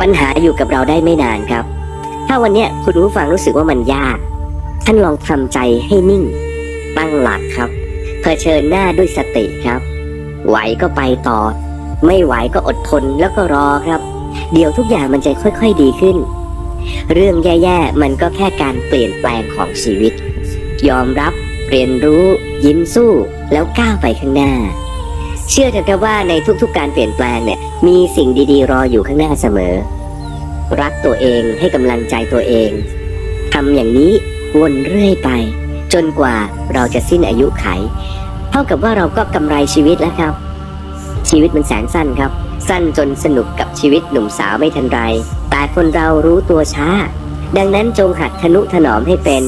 ปัญหาอยู่กับเราได้ไม่นานครับ ถ้าวันนี้คุณผู้ฟังรู้สึกว่ามันยาก ท่านลองทำใจให้นิ่ง ตั้งหลักครับ เผชิญหน้าด้วยสติครับ ไหวก็ไปต่อ ไม่ไหวก็อดทนแล้วก็รอครับ เดี๋ยวทุกอย่างมันจะค่อย ๆดีขึ้น เรื่องแย่ๆมันก็แค่การเปลี่ยนแปลงของชีวิต ยอมรับเรียนรู้ ยิ้มสู้แล้วก้าวไปข้างหน้า เชื่อเถอะครับว่าในทุกๆการเปลี่ยนแปลงเนี่ยมีสิ่งดีๆ รออยู่ข้างหน้าเสมอ รักตัวเองให้กำลังใจตัวเองทำอย่างนี้วนเรื่อยไป จนกว่าเราจะสิ้นอายุไข เท่ากับว่าเราก็กำไรชีวิตแล้วครับ ชีวิตมันแสนสั้นครับ สั้นจนสนุกกับชีวิตหนุ่มสาวไม่ทันไร แต่คนเรารู้ตัวช้า ดังนั้นจงหัดทนุถนอมให้เป็น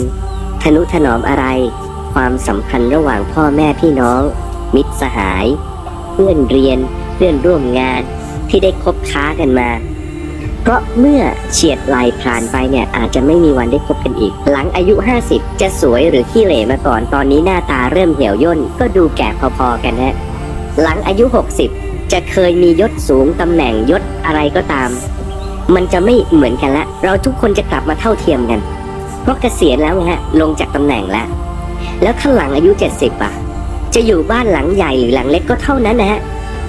ทนุถนอมอะไร ความสัมพันธ์ระหว่างพ่อแม่พี่น้อง มิตรสหาย พื่อนเรียน เพื่อนร่วมงานที่ได้คบค้ากันมา เพราะเมื่อเฉียดไหลผ่านไปเนี่ยอาจจะไม่มีวันได้พบกันอีก หลังอายุ 50 จะสวยหรือขี้เหร่มาก่อนตอนนี้หน้าตาเริ่มเหี่ยวย่นก็ดูแก่พอๆกันฮะหลังอายุ 60 จะเคยมียศสูงตำแหน่งยศอะไรก็ตาม มันจะไม่เหมือนกันละ เราทุกคนจะกลับมาเท่าเทียมกัน เพราะเกษียณแล้วไงฮะลงจากตำแหน่งแล้ว แล้วถ้าหลังอายุ 70อะ จะอยู่บ้านหลังใหญ่หรือหลังเล็กก็เท่านั้นนะฮะ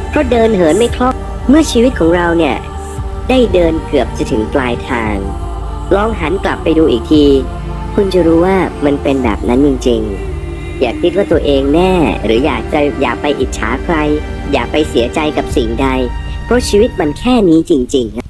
เพราะเดินเหินไม่คล่องเมื่อชีวิตของเราเนี่ย ได้เดินเกือบจะถึงปลายทาง ลองหันกลับไปดูอีกที คุณจะรู้ว่ามันเป็นแบบนั้นจริงๆ อย่าคิดว่าตัวเองแน่ หรืออยากจะอย่าไปอิจฉาใคร อย่าไปเสียใจกับสิ่งใด เพราะชีวิตมันแค่นี้จริงๆ